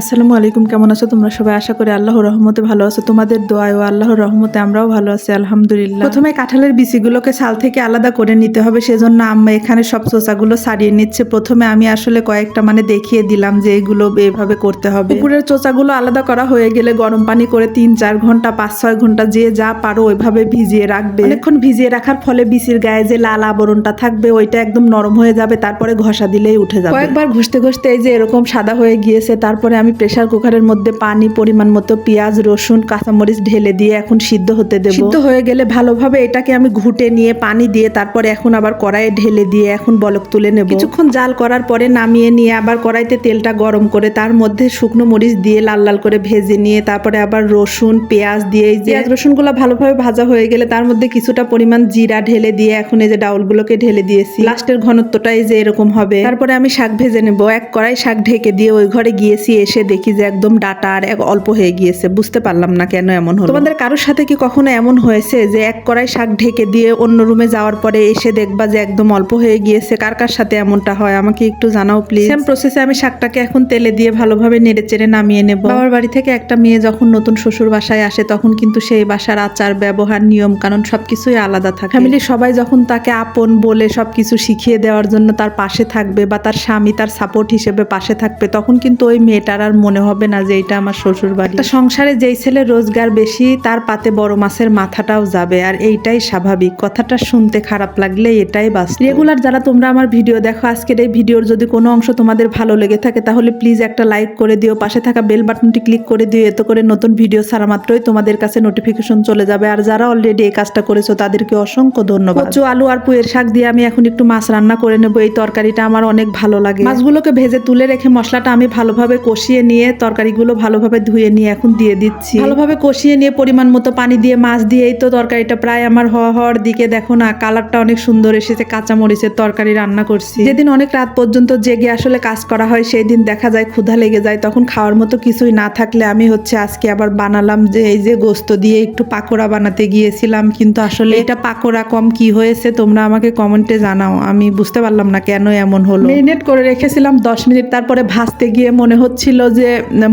আসসালামু আলাইকুম, কেমন আছো তোমরা সবাই? আশা করি আল্লাহর রহমতে ভালো আছো। তোমাদের দোয়ায় ও আল্লাহর রহমতে আমরাও ভালো আছি, আলহামদুলিল্লাহ। প্রথমে কাঁঠালের বিচিগুলোকে ছাল থেকে আলাদা করে নিতে হবে, সেজন্য আম্মা এখানে সব চোচাগুলো সারিয়ে নিচ্ছে। প্রথমে আমি আসলে কয়েকটা মানে দেখিয়ে দিলাম যে এগুলো এভাবে করতে হবে। উপরের চোচাগুলো আলাদা করা হয়ে গেলে গরম পানি করে তিন, চার ঘণ্টা, পাঁচ, ছয় ঘণ্টা যে যা পারো ওইভাবে ভিজিয়ে রাখবে। অনেকক্ষণ ভিজিয়ে রাখার ফলে বিচির গায়ে যে লাল আবরণটা থাকবে, ওইটা একদম নরম হয়ে যাবে, তারপরে ঘষা দিলেই উঠে যাবে। কয়েকবার ঘষতে ঘষতে এই যে এরকম সাদা হয়ে গিয়েছে, তারপরে আমি প্রেসার কুকারের মধ্যে পানি পরিমাণ মতো পেঁয়াজ রসুন কাঁচামরিচ ঢেলে দিয়ে এখন সিদ্ধ হতে দেবো। সিদ্ধ হয়ে গেলে ভালোভাবে এটাকে আমি ঘুটে নিয়ে পানি দিয়ে তারপর এখন আবার কড়াইয়ে ঢেলে দিয়ে এখন বলক তুলে নেব। কিছুক্ষণ জাল করার পরে নামিয়ে নিয়ে আবার কড়াইতে তেলটা গরম করে তার মধ্যে শুকনো মরিচ দিয়ে লাল লাল করে ভেজে নিয়ে তারপরে আবার রসুন পেঁয়াজ দিয়ে পেঁয়াজ রসুনগুলো ভালোভাবে ভাজা হয়ে গেলে তার মধ্যে কিছুটা পরিমাণ জিরা ঢেলে দিয়ে এখন এই যে ডাউলগুলোকে ঢেলে দিয়েছি। লাস্টের ঘনত্বটা এই যে এরকম হবে। তারপরে আমি শাক ভেজে নেব। এক কড়াই শাক ঢেকে দিয়ে ওই ঘরে গিয়েছি এসে দেখি যে একদম ডাটা আর এক অল্প হয়ে গিয়েছে। বুঝতে পারলাম না কেন এমন হলো। তোমাদের কারোর সাথে কি কখনো এমন হয়েছে যে এক কড়াই শাক ঢেকে দিয়ে অন্য রুমে যাওয়ার পরে এসে দেখবা যে একদম অল্প হয়ে গিয়েছে? কার কার সাথে এমনটা হয়? আমাকে একটু জানাও প্লিজ সেম প্রসেসে আমি শাকটাকে এখন তেলে দিয়ে ভালোভাবে নেড়ে চেড়ে নামিয়ে নেব। বাবার বাড়ি থেকে একটা মেয়ে যখন নতুন শ্বশুর বাসায় আসে তখন কিন্তু সেই বাসার আচার ব্যবহার নিয়ম কারণ সবকিছুই আলাদা থাকে। ফ্যামিলির সবাই যখন তাকে আপন বলে সবকিছু শিখিয়ে দেওয়ার জন্য তার পাশে থাকবে বা তার স্বামী তার সাপোর্ট হিসেবে পাশে থাকবে তখন কিন্তু ওই মেয়েটার আর মনে হবে না যে এটা আমার শ্বশুর বাড়ি সংসারে যেই ছেলে রোজগার বেশি, তার পাতে বড় মাছের মাথাটাও যাবে, আর এইটাই স্বাভাবিক। কথাটা শুনতে খারাপ লাগলে এটাই বাস্তব। রেগুলার যারা তোমরা আমার ভিডিও দেখো, আজকের এই ভিডিওর যদি কোনো অংশ তোমাদের ভালো লেগে থাকে, তাহলে প্লিজ একটা লাইক করে দিও, পাশে থাকা বেল বাটনটি ক্লিক করে দিও, এতে করে নতুন ভিডিও ছাড়া মাত্রই তোমাদের কাছে নোটিফিকেশন চলে যাবে। আর যারা অলরেডি এই কাজটা করেছ, তাদেরকে অসংখ্য ধন্যবাদ। কচু, আলু আর পুয়ের শাক দিয়ে আমি এখন একটু মাছ রান্না করে নেব। এই তরকারিটা আমার অনেক ভালো লাগে। মাছগুলোকে ভেজে তুলে রেখে মশলাটা আমি ভালোভাবে কষিয়ে নিয়ে তরকারিগুলো ভালোভাবে ধুয়ে নিয়ে এখন দিয়ে দিচ্ছি। ভালোভাবে কষিয়ে নিয়ে পরিমাণ মতো পানি দিয়ে মাছ দিয়ে এই তো তরকারিটা প্রায় আমার হওয়া হওয়ার দিকে দেখো না কালারটা অনেক সুন্দর এসেছে কাঁচা মরিচের তরকারি রান্না করছি। যেদিন অনেক রাত পর্যন্ত জেগে আসলে কাজ করা হয় সেই দিন দেখা যায় ক্ষুধা লেগে যায় তখন খাওয়ার মতো কিছুই না থাকলে আমি হচ্ছে আজকে আবার বানালাম যে এই যে গোস্ত দিয়ে একটু পাকোড়া বানাতে গিয়েছিলাম কিন্তু আসলে এটা পাকোড়া কম কি হয়েছে তোমরা আমাকে কমেন্টে জানাও আমি বুঝতে পারলাম না কেন এমন হলো। মেরিনেট করে রেখেছিলাম দশ মিনিট তারপরে ভাজতে গিয়ে মনে হচ্ছিল যে,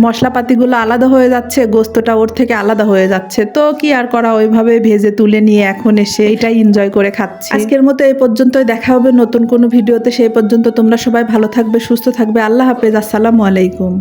মশলাপাতিগুলো আলাদা হয়ে যাচ্ছে, গোস্তটা ওর থেকে আলাদা হয়ে যাচ্ছে। তো কি আর করা, ওইভাবে ভেজে তুলে নিয়ে এখন এসে এটাই এনজয় করে খাচ্ছি। আজকের মতো এই পর্যন্তই, দেখা হবে নতুন কোনো ভিডিওতে। সেই পর্যন্ত তোমরা সবাই ভালো থাকবে, সুস্থ থাকবে। আল্লাহ হাফেজ, আসসালামু আলাইকুম।